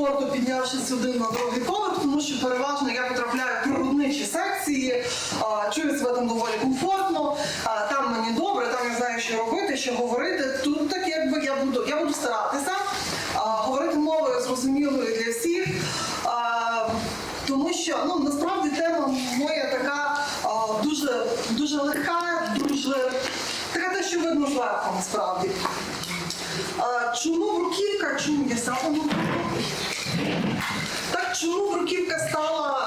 комфорту, піднявшись сюди на другий поверх, тому що переважно я потрапляю в природничі секції, чую себе там доволі комфортно, там мені добре, там я знаю, що робити, що говорити. Тут так якби я буду, я буду старатися говорити мовою зрозумілою для всіх. Тому що ну насправді тема моя така дуже дуже легка, дуже така те, що видно зверху насправді. Чому бруківка? Чому я саме? Так, чому бруківка стала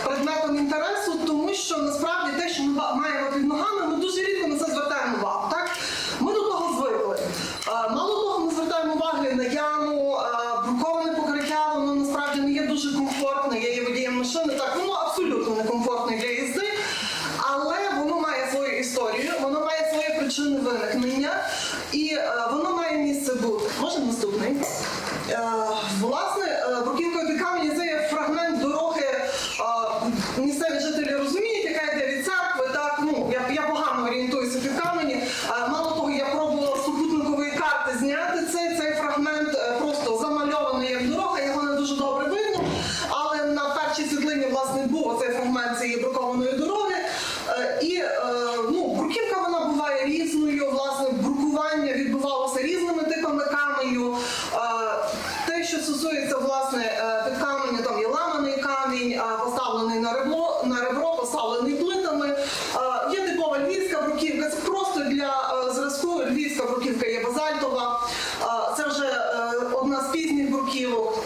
е, предметом інтересу? Тому що насправді те, що ми маємо під ногами, ми дуже рідко на це звертаємо увагу. Так? Ми до того звикли. Е, мало того, ми звертаємо увагу на яму, е, бруковане покриття, воно насправді не є дуже комфортне. Я є водієм машини, так воно абсолютно не комфортне для їзди. Але воно має свою історію, воно має свої причини виникнення і е, воно має місце бути. Може наступний? Е, поставлений плитами. Е, Є типова львівська бруківка. Це просто для е, зразку. Львівська бруківка є базальтова. Е, Це вже одна з пізніх бруківок.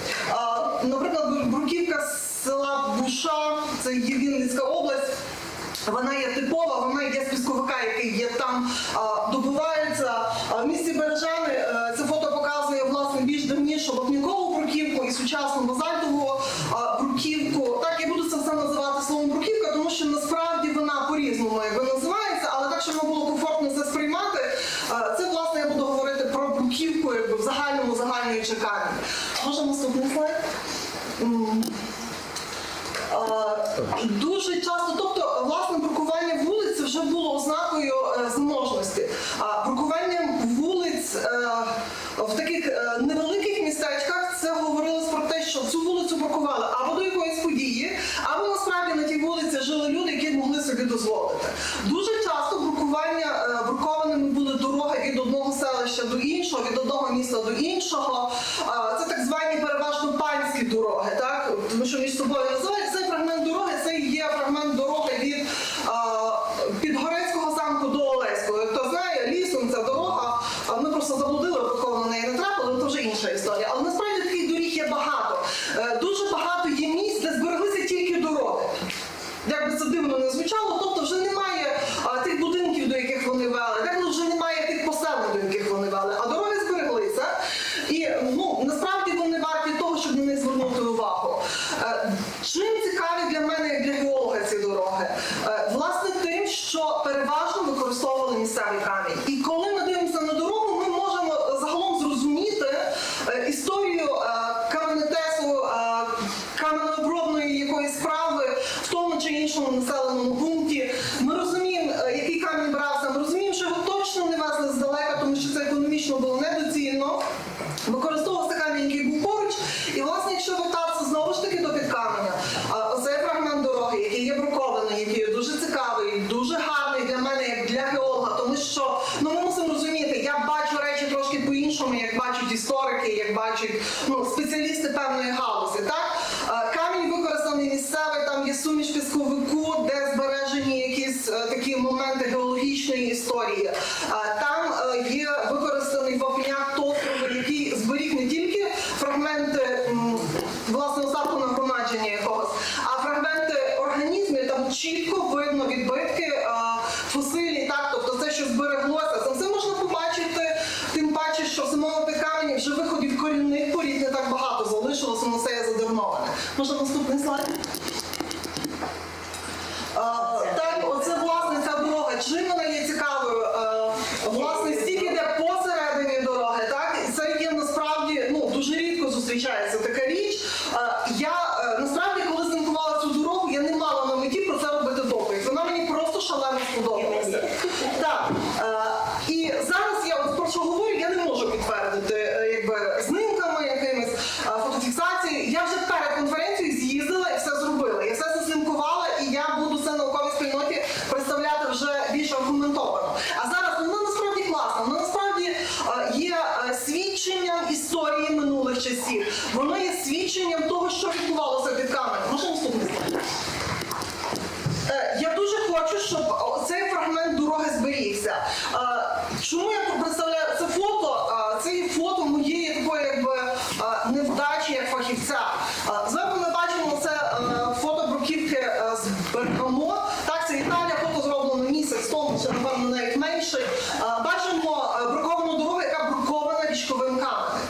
Наприклад, бруківка з села Буша, це є Вінницька область. Вона є типова, вона є з пісковика, який є там, добувається. В місті Бережани це фото показує власне більш давнішу вапнікову бруківку і сучасну базальтову а, бруківку. Так я буду це все називати словом бруківка, тому що насправді вона по-різному якби називається, але так, щоб вам було комфортно це сприймати, е, це власне я буду говорити про бруківку якби в загальному загальної чеканні. Може наступний слайд? М. Е, Дуже часто, тобто, власне, брукування вулиць вже було ознакою зможності. заможності. А брукування вулиць е, в таких е, невеликих містечках це говорилось про те, що цю вулицю брукували або до якоїсь події, або насправді на тій вулиці жили люди, які могли собі дозволити. Дуже часто брукування е, брукованими були дороги від одного селища до іншого, від одного міста до іншого. Е, Це так звані переважно панські дороги, так тому що між собою називають цей фрагмент дороги. Це є фрагмент дороги від а, Підгорецького замку до Олеського. Хто знає, лісом ця дорога. а Ми просто заблудили, випадково на неї не трапили, це вже інша історія. Але насправді таких доріг є багато. Е, Дуже багато є місць, де збереглися тільки дороги. Як би це дивно не звучало, тобто вже немає а, тих будинків, до яких вони вели, деколи вже немає тих поселень, до яких вони вели, а дороги збереглися. І ну насправді вони варті того, щоб на них звернути увагу. Е, Чим цікаві для мене, як для геолога, ці дороги? Е, Власне, тим, що переважно використовували місцевий камінь. І коли ми дивимося на дорогу, ми можемо загалом зрозуміти е, історію е, каменетесу, е, каменеобробної якоїсь справи в тому чи іншому населеному пункті. Ми розуміємо, е, який камінь брався, ми розуміємо, що його точно не везли здалека, тому що це економічно було недоцільно. Використовувався камінь, який був поруч. І власне, якщо вертатися знову ж таки до підкаменя, а, оцей фрагмент дороги, який є брукований, який є дуже цікавий, дуже гарний для мене, як для геолога, тому що ну ми мусимо розуміти, я бачу речі трошки по-іншому, як бачать історики, як бачать ну, спеціалісти певної галузі. Так камінь використаний місцевий, там є суміш пісковику, де збережені якісь е, такі моменти геологічної історії. Е, Там е, є використаний вапняк тостровий, який зберіг не тільки фрагменти м, власне остатку нагромадження якогось, а фрагменти організмів там чітко видно відбитки е, фосилій, так, тобто це, що збереглося. Це все можна побачити, тим паче, що в самому камені вже виходів корінних порід не так багато залишилося, воно все є задерноване. Може наступний слайд? Найменший, бачимо бруковану дорогу, яка брукована річковим каменем.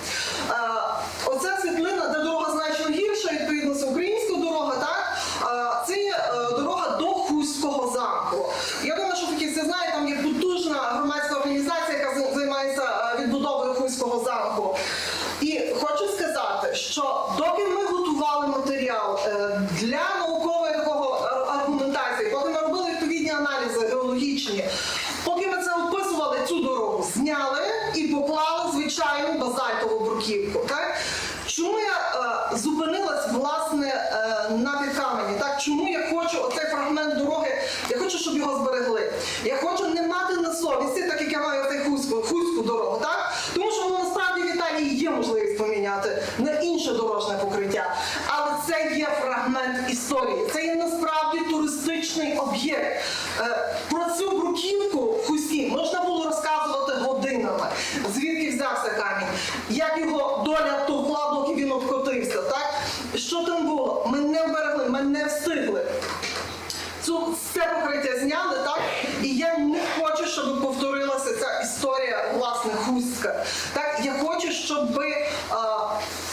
Оця світлина, де дорога значно гірша, відповідно, це українська дорога, так? це е, дорога до Хуського замку. Я думаю, що фахівці знають, там є потужна громадська організація, яка займається е, відбудовою Хуського замку. І хочу сказати, що доки ми готували матеріал е, для наукової такого аргументації, коли ми робили відповідні аналізи геологічні. Бруківку. Так? Чому я е, зупинилась власне е, на підкамені? Так, чому я хочу оцей фрагмент дороги? Я хочу, щоб його зберегли. Я хочу не мати на совісті, так як я маю цей хуську, хуську дорогу, так? Тому що воно насправді в Італії є можливість поміняти на інше дорожне покриття. Але це є фрагмент історії. Це є насправді туристичний об'єкт. Е, Про цю бруківку в хусті можна було доля товкла, доки він обкотився. Так? Що там було? Ми не вберегли, ми не встигли. Цю це покриття зняли, так? І я не хочу, щоб повторилася ця історія власне хустка. Так, я хочу, щоб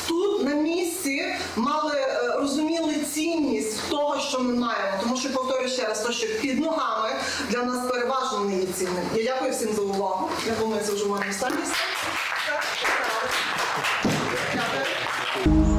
тут на місці мали е, розуміли цінність того, що ми маємо. Тому що повторюю ще раз, то що під ногами для нас переважно не є цінним. Я дякую всім за увагу. Я думаю, це вже в моєму стані. Все. Так, Дякую.